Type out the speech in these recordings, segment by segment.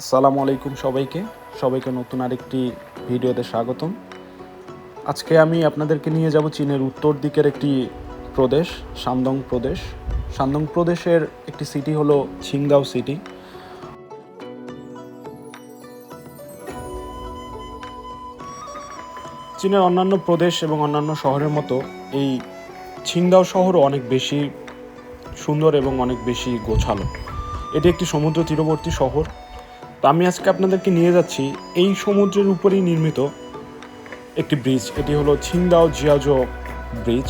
আসসালামু আলাইকুম সবাইকে। সবাইকে নতুন আরেকটি ভিডিওতে স্বাগতম। আজকে আমি আপনাদেরকে নিয়ে যাব চীনের উত্তর দিকের একটি প্রদেশ শান্দং প্রদেশ। শান্দং প্রদেশের একটি সিটি হলো ছিংদাও সিটি চীনের অন্যান্য প্রদেশ এবং অন্যান্য শহরের মতো এই ছিংদাও শহরও অনেক বেশি সুন্দর এবং অনেক বেশি গোছালো। এটি একটি সমুদ্র তীরবর্তী শহর। তো আমি আজকে আপনাদেরকে নিয়ে যাচ্ছি এই সমুদ্রের উপরেই নির্মিত একটি ব্রিজ। এটি হলো ছিংদাও জিয়াজো ব্রিজ।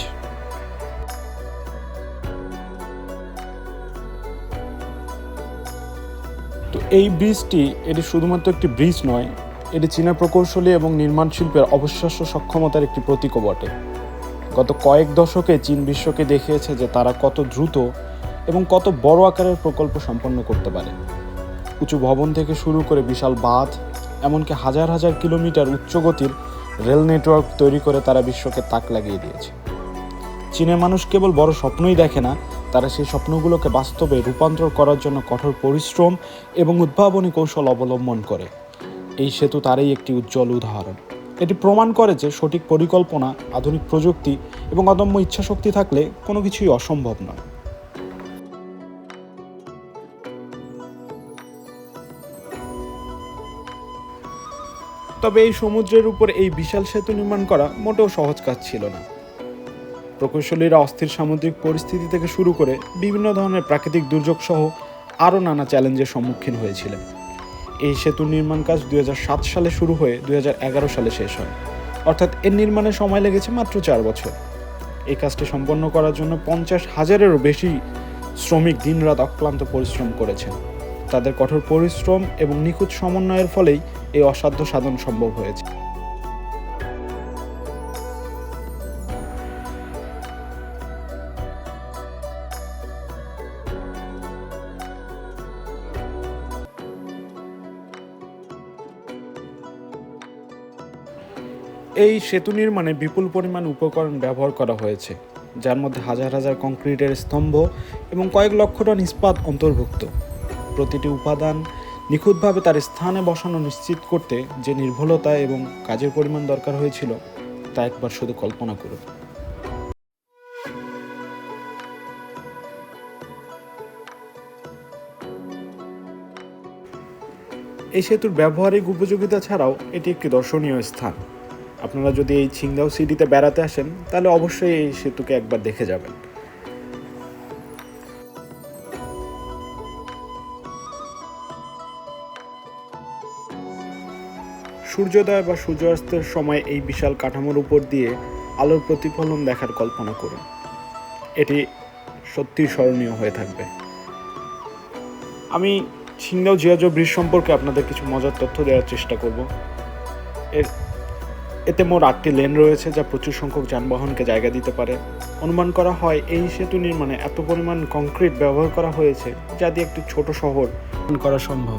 তো এই ব্রিজটি, এটি শুধুমাত্র একটি ব্রিজ নয়, এটি চীনা প্রকৌশলী এবং নির্মাণ শিল্পের অবিশ্বাস্য সক্ষমতার একটি প্রতীকও বটে। গত কয়েক দশকে চীন বিশ্বকে দেখিয়েছে যে তারা কত দ্রুত এবং কত বড় আকারের প্রকল্প সম্পন্ন করতে পারে। উঁচু ভবন থেকে শুরু করে বিশাল বাঁধ, এমনকি হাজার হাজার কিলোমিটার উচ্চগতির রেল নেটওয়ার্ক তৈরি করে তারা বিশ্বকে তাক লাগিয়ে দিয়েছে। চীনের মানুষ কেবল বড় স্বপ্নই দেখে না, তারা সেই স্বপ্নগুলোকে বাস্তবে রূপান্তর করার জন্য কঠোর পরিশ্রম এবং উদ্ভাবনী কৌশল অবলম্বন করে। এই সেতু তারই একটি উজ্জ্বল উদাহরণ। এটি প্রমাণ করে যে সঠিক পরিকল্পনা, আধুনিক প্রযুক্তি এবং অদম্য ইচ্ছাশক্তি থাকলে কোনো কিছুই অসম্ভব নয়। তবে এই সমুদ্রের উপর এই বিশাল সেতু নির্মাণ করা মোটেও সহজ কাজ ছিল না। প্রকৌশলীরা অস্থির সামুদ্রিক পরিস্থিতি থেকে শুরু করে বিভিন্ন ধরনের প্রাকৃতিক দুর্যোগ সহ আরও নানা চ্যালেঞ্জের সম্মুখীন হয়েছিলেন। এই সেতু নির্মাণ কাজ দুই হাজার সাত সালে শুরু হয়ে দুই হাজার এগারো সালে শেষ হয়। অর্থাৎ এর নির্মাণে সময় লেগেছে মাত্র চার বছর। এই কাজটি সম্পন্ন করার জন্য পঞ্চাশ হাজারেরও বেশি শ্রমিক দিনরাত অক্লান্ত পরিশ্রম করেছেন। তাদের কঠোর পরিশ্রম এবং নিখুঁত সমন্বয়ের ফলেই এই অসাধ্য সাধন সম্ভব হয়েছে। এই সেতু নির্মাণে বিপুল পরিমাণ উপকরণ ব্যবহার করা হয়েছে, যার মধ্যে হাজার হাজার কংক্রিটের স্তম্ভ এবং কয়েক লক্ষ টন ইস্পাত অন্তর্ভুক্ত। প্রতিটি উপাদান নিখুঁতভাবে তার স্থানে বসানো নিশ্চিত করতে যে নির্ভুলতা এবং কাজের পরিমাণ দরকার হয়েছিল, তা একবার শুধু কল্পনা করুন। এই সেতুর ব্যবহারিক উপযোগিতা ছাড়াও এটি একটি দর্শনীয় স্থান। আপনারা যদি এই ছিংদাও সিটিতে বেড়াতে আসেন, তাহলে অবশ্যই এই সেতুকে একবার দেখে যাবেন। সূর্যোদয় বা সূর্যাস্তের সময় এই বিশাল কাঠামোর উপর দিয়ে আলোর প্রতিফলন দেখার কল্পনা করুন। এটি সত্যি স্মরণীয় হয়ে থাকবে। আমি ছিংদাও জিয়াজো ব্রিজ সম্পর্কে আপনাদের কিছু মজার তথ্য দেওয়ার চেষ্টা করব। এর, এতে মোট আটটি লেন রয়েছে যা প্রচুর সংখ্যক যানবাহনকে জায়গা দিতে পারে। অনুমান করা হয় এই সেতু নির্মাণে এত পরিমাণ কংক্রিট ব্যবহার করা হয়েছে যা দিয়ে একটি ছোট শহর করা সম্ভব।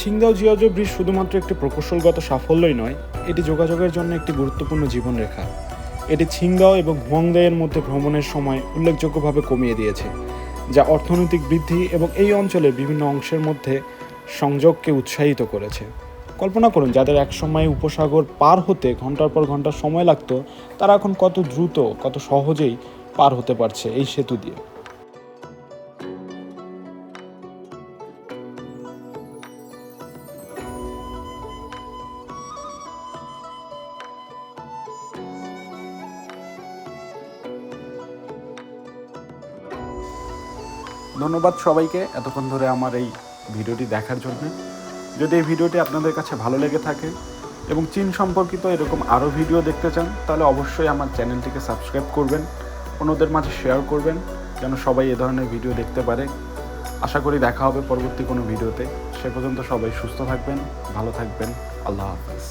ছিংদাও জিয়াজো ব্রিজ শুধুমাত্র একটি প্রকৌশলগত সাফল্যই নয়, এটি যোগাযোগের জন্য একটি গুরুত্বপূর্ণ জীবনরেখা। এটি ছিংদাও এবং হুয়াংদাইয়ের মধ্যে ভ্রমণের সময় উল্লেখযোগ্যভাবে কমিয়ে দিয়েছে, যা অর্থনৈতিক বৃদ্ধি এবং এই অঞ্চলের বিভিন্ন অংশের মধ্যে সংযোগকে উৎসাহিত করেছে। কল্পনা করুন, যাদের একসময় উপসাগর পার হতে ঘণ্টার পর ঘণ্টা সময় লাগতো, তারা এখন কত দ্রুত, কত সহজেই পার হতে পারছে এই সেতু দিয়ে। ধন্যবাদ সবাইকে এতক্ষণ ধরে আমার এই ভিডিওটি দেখার জন্য। যদি এই ভিডিওটি আপনাদের কাছে ভালো লেগে থাকে এবং চীন সম্পর্কিত এরকম আরও ভিডিও দেখতে চান, তাহলে অবশ্যই আমার চ্যানেলটিকে সাবস্ক্রাইব করবেন, অন্যদের মাঝে শেয়ার করবেন, যেন সবাই এ ধরনের ভিডিও দেখতে পারে। আশা করি দেখা হবে পরবর্তী কোনো ভিডিওতে। সে পর্যন্ত সবাই সুস্থ থাকবেন, ভালো থাকবেন। আল্লাহ হাফেজ।